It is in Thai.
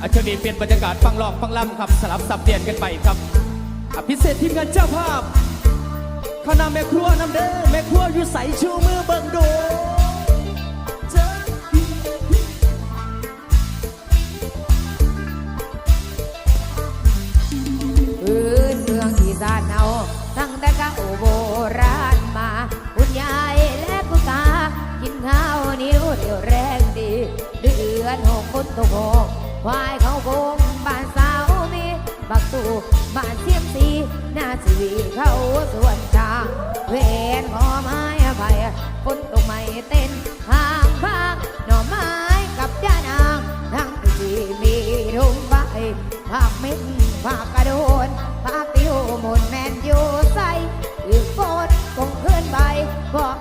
อาช่วงนี้เปลี่ยนบรรยากาศฟังลองฟังล่ำครับสลับสับเปลี่ยนกันไปครับพิเศษทีมงานเจ้าภาพคณะแม่ครัวน้ำเด้อแม่ครัวอยู่ใสชูมือเบิ่งดูเจ้าพื้นเมืองอีสานเอาตั้งแต่ก่าโบราณมาคุณยายและคุณตากินข้าวเหนิ้วเดียวแรงดีเดือนหกคนตกหก ควายเขาโกงบ้านสาวมี บักตูบ้านเทียมสีหน้าชีวีเขาส่วนทางเวนหอมไม้ไภัยคนตกไม่เต้นห่างฟางหน่อไม้กับย่านางทั้งทีมีทุ่งใบผักเม็ดภาคกระโดนผักติวหมุนแมนอยู่ใส่อือฝนคงเคลื่อนใบบอก